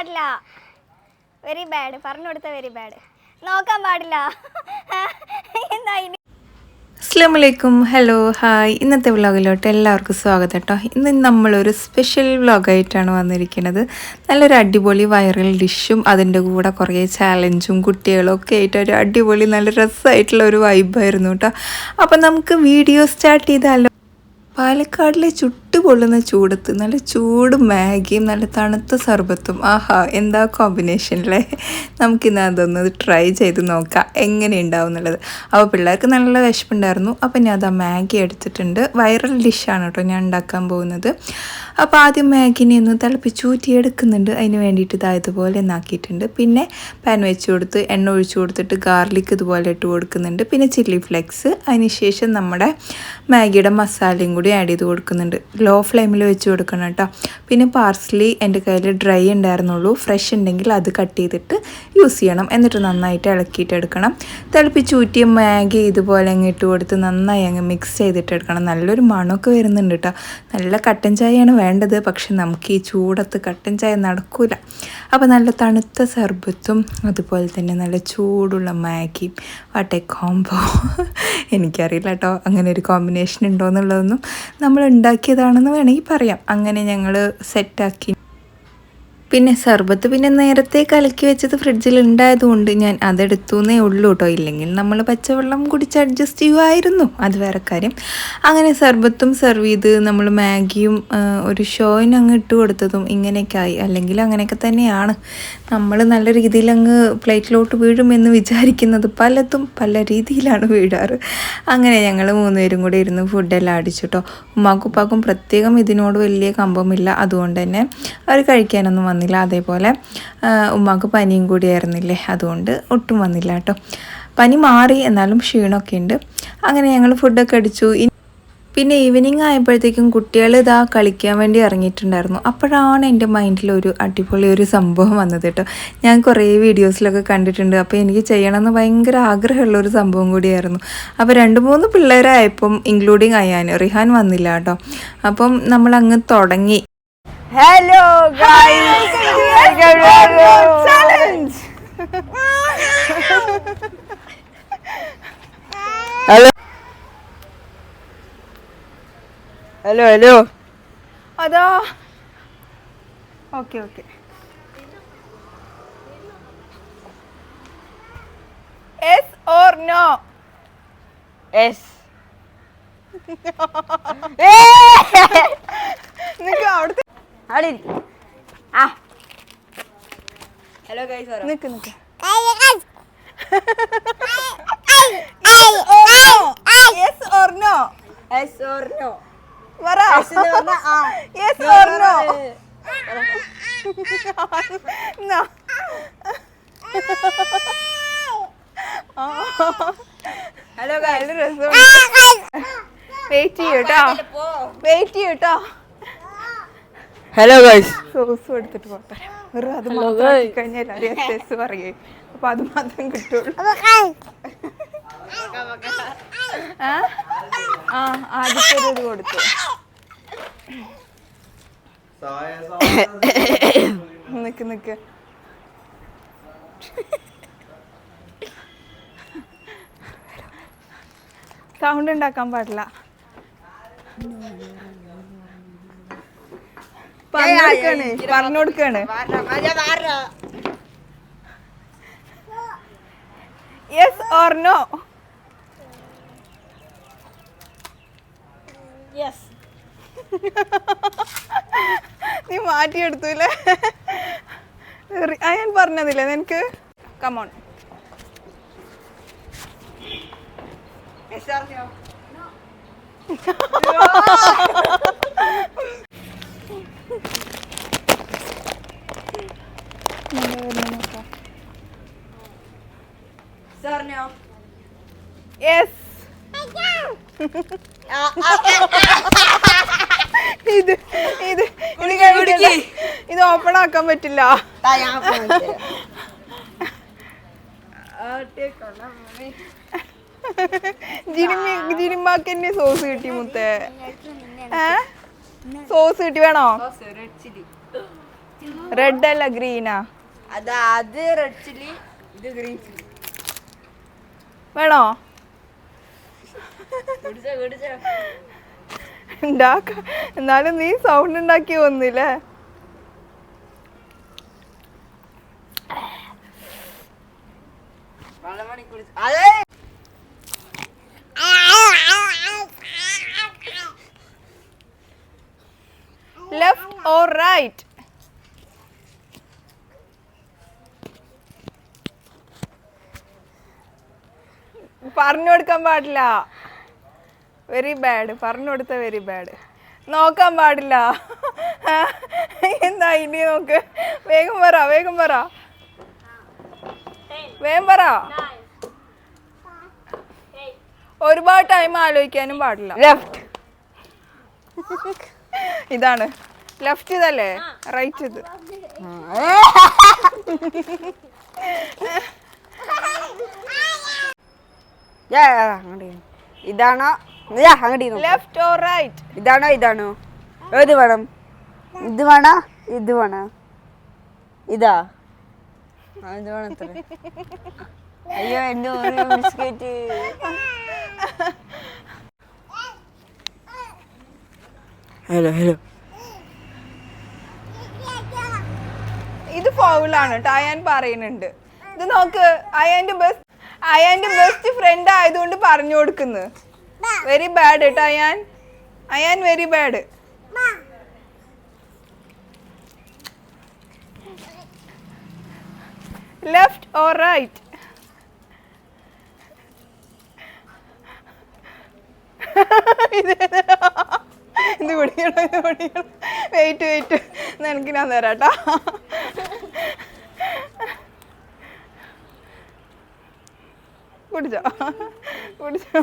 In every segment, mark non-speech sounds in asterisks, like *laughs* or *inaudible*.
പാടില്ല. Very bad പറഞ്ഞു കൊടുത്ത വെരി ബാഡ് നോക്കാൻ പാടില്ല. എന്താ ഇനി? അസ്ലാമലൈക്കും ഹലോ ഹായ് ഇന്നത്തെ വ്ളോഗിലോട്ട് എല്ലാവർക്കും സ്വാഗതം കേട്ടോ. ഇന്ന് നമ്മളൊരു സ്പെഷ്യൽ വ്ളോഗായിട്ടാണ് വന്നിരിക്കുന്നത്. നല്ലൊരു അടിപൊളി വൈറൽ ഡിഷും അതിന്റെ കൂടെ കുറേ ചാലഞ്ചും കുട്ടികളും ഒക്കെ ആയിട്ട് ഒരു അടിപൊളി നല്ല രസമായിട്ടുള്ള ഒരു വൈബായിരുന്നു കേട്ടോ. അപ്പം നമുക്ക് വീഡിയോ സ്റ്റാർട്ട് ചെയ്താലോ? പാലക്കാടിലെ ചുട്ടുപൊള്ളുന്ന ചൂടത്ത് നല്ല ചൂട് മാഗിയും നല്ല തണുത്ത സർബത്തും. ആഹാ എന്താ കോമ്പിനേഷൻ അല്ലേ നമുക്കിന്ന് അതൊന്ന് ട്രൈ ചെയ്ത് നോക്കാം. എങ്ങനെ ഉണ്ടാവും എന്നുള്ളത്. അപ്പോൾ പിള്ളേർക്ക് നല്ല വിശപ്പുണ്ടായിരുന്നു. അപ്പോൾ ഞാൻ അതാ മാഗി എടുത്തിട്ടുണ്ട്. വൈറൽ ഡിഷാണ് കേട്ടോ ഞാൻ ഉണ്ടാക്കാൻ പോകുന്നത്. അപ്പോൾ ആദ്യം മാഗിനെ ഒന്ന് തിളപ്പിച്ചൂറ്റി എടുക്കുന്നുണ്ട് അതിന് വേണ്ടിയിട്ട് ഇതാ ഇതുപോലെ ഒന്നാക്കിയിട്ടുണ്ട് പിന്നെ പാൻ വെച്ച് കൊടുത്ത് എണ്ണ ഒഴിച്ചു കൊടുത്തിട്ട് ഗാർലിക് ഇതുപോലെ ഇട്ട് കൊടുക്കുന്നുണ്ട്. പിന്നെ ചില്ലി ഫ്ലെക്സ് അതിന് ശേഷം നമ്മുടെ മാഗിയുടെ മസാലയും കൂടി ആഡ് ചെയ്ത് കൊടുക്കുന്നുണ്ട്. ഫ്ലെയിമിൽ വെച്ച് കൊടുക്കണം കേട്ടോ. പിന്നെ പാർസ്ലി എന്റെ കയ്യിൽ ഡ്രൈ ഉണ്ടായിരുന്നുള്ളൂ. ഫ്രഷ് ഉണ്ടെങ്കിൽ അത് കട്ട് ചെയ്തിട്ട് യൂസ് ചെയ്യണം. എന്നിട്ട് നന്നായിട്ട് ഇളക്കിയിട്ട് എടുക്കണം. തിളപ്പിച്ചൂറ്റിയ മാഗി ഇതുപോലെ അങ്ങ് ഇട്ട് കൊടുത്ത് നന്നായി അങ്ങ് മിക്സ് ചെയ്തിട്ട് എടുക്കണം. നല്ലൊരു മണമൊക്കെ വരുന്നുണ്ട് കേട്ടോ. നല്ല കട്ടൻ ചായയാണ് വേണ്ടത്. പക്ഷെ നമുക്ക് ഈ ചൂടത്ത് കട്ടൻ ചായ നടക്കൂല. അപ്പോൾ നല്ല തണുത്ത സർബത്തും അതുപോലെ തന്നെ നല്ല ചൂടുള്ള മാഗിയും വാട്ടെ കോംബോ *laughs* എനിക്കറിയില്ല കേട്ടോ. അങ്ങനെ ഒരു കോമ്പിനേഷൻ ഉണ്ടോ എന്നുള്ളതൊന്നും നമ്മൾ ഉണ്ടാക്കിയതാണെന്ന് വേണമെങ്കിൽ പറയാം. അങ്ങനെ ഞങ്ങൾ സെറ്റാക്കി പിന്നെ സർബത്ത് പിന്നെ നേരത്തെ കലക്കി വെച്ചത് ഫ്രിഡ്ജിൽ ഉണ്ടായതുകൊണ്ട് ഞാൻ അതെടുത്തുന്നേ ഉള്ളൂ കേട്ടോ ഇല്ലെങ്കിൽ നമ്മൾ പച്ചവെള്ളം കുടിച്ച് അഡ്ജസ്റ്റ് ചെയ്യുമായിരുന്നു അത് വേറെ കാര്യം. അങ്ങനെ സർബത്തും സെർവ് ചെയ്ത് നമ്മൾ മാഗിയും ഒരു ഷോയിന് അങ്ങ് ഇട്ട് കൊടുത്തതും ഇങ്ങനെയൊക്കെ ആയി. അല്ലെങ്കിൽ അങ്ങനെയൊക്കെ തന്നെയാണ്. നമ്മൾ നല്ല രീതിയിൽ അങ്ങ് പ്ലേറ്റിലോട്ട് വീഴുമെന്ന് വിചാരിക്കുന്നത് പലതും പല രീതിയിലാണ് വീഴാറ്. അങ്ങനെ ഞങ്ങൾ മൂന്നുപേരും കൂടി ഇരുന്ന് ഫുഡെല്ലാം അടിച്ചു കേട്ടോ ഉമ്മാക്കും ഉപ്പാക്കും പ്രത്യേകം ഇതിനോട് വലിയ കമ്പമില്ല. അതുകൊണ്ട് തന്നെ അവർ കഴിക്കാനൊന്നും വന്നില്ല. അതേപോലെ ഉമ്മാക്ക് പനിയും കൂടിയായിരുന്നില്ലേ അതുകൊണ്ട് ഒട്ടും വന്നില്ല കേട്ടോ. പനി മാറി എന്നാലും ക്ഷീണമൊക്കെ ഉണ്ട്. അങ്ങനെ ഞങ്ങൾ ഫുഡൊക്കെ അടിച്ചു. പിന്നെ ഈവനിങ് ആയപ്പോഴത്തേക്കും കുട്ടികൾ ഇതാ കളിക്കാൻ വേണ്ടി ഇറങ്ങിയിട്ടുണ്ടായിരുന്നു. അപ്പോഴാണ് എന്റെ മൈൻഡിൽ ഒരു അടിപൊളി ഒരു സംഭവം വന്നത് കേട്ടോ. ഞാൻ കുറേ വീഡിയോസിലൊക്കെ കണ്ടിട്ടുണ്ട്. അപ്പോൾ എനിക്ക് ചെയ്യണമെന്ന് ഭയങ്കര ആഗ്രഹമുള്ള ഒരു സംഭവം കൂടിയായിരുന്നു. അപ്പോൾ രണ്ട് മൂന്ന് പിള്ളേരായപ്പം ഇൻക്ലൂഡിങ് അയ്യാൻ റിഹാൻ വന്നില്ല കേട്ടോ. അപ്പം നമ്മൾ അങ്ങ് തുടങ്ങി. Hello challenge hello hello hello അതാ okay okay yes or no yes നിനക്ക് അവിടുത്തെ അവിടെ ആ. Hello guys Nick Nick. Yes or no yes or no പറ. Yes or no no hello രസം വെയിറ്റ് ചെയ്യൂട്ടോ വെയിറ്റ് ചെയ്യൂട്ടോ ഹലോ ഗൈസ് സോസും എടുത്തിട്ട് പോട്ടെ വെറും അത് മാത്രം കഴിഞ്ഞാൽ എല്ലാവരും എസ് എസ് പറയേ. അപ്പൊ അത് മാത്രം കിട്ടുള്ളൂ. ആ? ആ ആദ്യത്തെ ഒരു ഇത് കൊടുത്തു. നിക്ക് നിക്ക്. സൗണ്ട് ഉണ്ടാക്കാൻ പാടില്ല. പറഞ്ഞുകൊടുക്കാണ് പറഞ്ഞുകൊടുക്കാണ് യെസ് ഓർ നോ യെസ് *laughs* നീ ആ ഞാൻ പറഞ്ഞതില്ലേ നിനക്ക്? Come on *laughs* yes or no yes or no yes ഇത് ഇത് ഇത് ഓപ്പൺ ആക്കാൻ പറ്റില്ല. ജിനിമി ജിനിമാക്ക് തന്നെ സോസ് കിട്ടി മുത്തേ. ഏ? സോസ് കിട്ടി വേണോ? റെഡ് അല്ല ഗ്രീനാ അത് അത് റെഡ് ചില്ലി ഇത് ഗ്രീൻ ചില്ലി വേണോ? കുടിച്ചോ കുടിച്ചോ. ഉണ്ടാക്ക എന്നാലും നീ സൗണ്ട് ഉണ്ടാക്കി വന്നില്ലേ? ലെഫ്റ്റ് ഓർ റൈറ്റ് പറഞ്ഞു കൊടുക്കാൻ പാടില്ല. വെരി ബാഡ് പറഞ്ഞു കൊടുത്ത വെരി ബാഡ് നോക്കാൻ പാടില്ല. എന്താ ഇനി നോക്ക്? വേഗം പറ വേഗം പറ. വേഗം പറ. ഒരുപാട് ടൈം ആലോചിക്കാനും പാടില്ല. ലെഫ്റ്റ് *laughs* ഇതാണ്. ലെഫ്റ്റ് ഇതല്ലേ? റൈറ്റ് ഇത്. *laughs* ഇതാണോ. ലെഫ്റ്റ് ഓർ റൈറ്റ് ഇതാണോ ഇതാണോ? ഏത് വേണം? ഇത് വേണോ? ഇത് വേണോ? ഇതാ. വേണം. അയ്യോ എന്റെ ബിസ്ക്കറ്റ് *laughs* ഹലോ ഹലോ ഇത് ഫൗളാണ് കേട്ടോ അയാൻ പറയുന്നുണ്ട്. ഇത് നോക്ക് അയാന്റെ ബെസ്റ്റ് അയാന്റെ ബെസ്റ്റ് ഫ്രണ്ട് ആയതുകൊണ്ട് പറഞ്ഞു കൊടുക്കുന്നു. വെരി ബാഡ് കേട്ടോ Ayan. Ayan very bad left or right ഇത് കുടിക്കണം ഇത് കുടിക്കണം? വെയിറ്റ് വെയിറ്റ് നിനക്ക് ഞാൻ തരാട്ടാ കുടിച്ചോ? കുടിച്ചോ?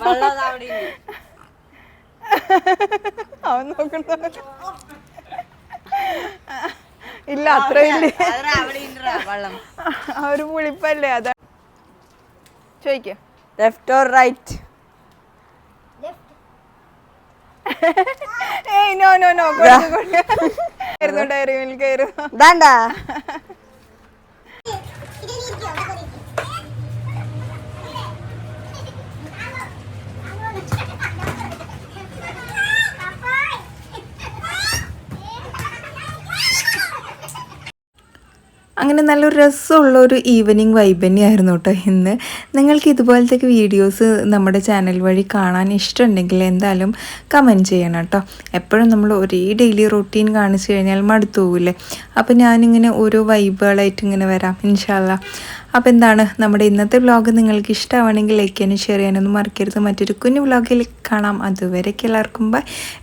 അവൻ നോക്കണ്ട. ഇല്ല അത്ര ഇല്ല. ഒരു പുളിപ്പല്ലേ അതാ? ചോദിക്കോ. ലെഫ്റ്റ് ഓർ റൈറ്റ് *laughs* ഏയ് നോ നോ നോ കയറുന്നു ഡയറി മിൽക്ക് കയറുന്നു അങ്ങനെ നല്ലൊരു രസമുള്ള ഒരു ഈവനിങ് വൈബ് തന്നെയായിരുന്നു കേട്ടോ ഇന്ന്. നിങ്ങൾക്ക് ഇതുപോലത്തെ വീഡിയോസ് നമ്മുടെ ചാനൽ വഴി കാണാൻ ഇഷ്ടമുണ്ടെങ്കിൽ എന്തായാലും കമന്റ് ചെയ്യണം കേട്ടോ എപ്പോഴും നമ്മൾ ഒരേ ഡെയിലി റൊട്ടീൻ കാണിച്ചു കഴിഞ്ഞാൽ മടുത്തു പോകില്ലേ? അപ്പോൾ ഞാനിങ്ങനെ ഓരോ വൈബുകളായിട്ട് ഇങ്ങനെ വരാം. ഇൻഷാല്ല അപ്പോൾ എന്താണ് നമ്മുടെ ഇന്നത്തെ വ്ലോഗ് നിങ്ങൾക്ക് ഇഷ്ടമാണെങ്കിൽ ലൈക്ക് ചെയ്യാനും ഷെയർ ചെയ്യാനൊന്നും മറക്കരുത്. മറ്റൊരു കുഞ്ഞു വ്ലോഗിൽ കാണാം. അതുവരേക്ക് എല്ലാവർക്കും bye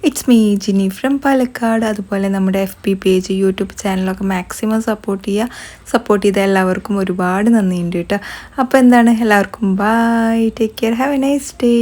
it's me Jini from Palakkad. അതുപോലെ നമ്മുടെ എഫ് പി പേജ് യൂട്യൂബ് ചാനലൊക്കെ മാക്സിമം സപ്പോർട്ട് ചെയ്യുക. സപ്പോർട്ട് ചെയ്ത എല്ലാവർക്കും ഒരുപാട് നന്ദിയുണ്ട് കേട്ടോ. അപ്പോൾ എന്താണ്? എല്ലാവർക്കും bye take care have a nice day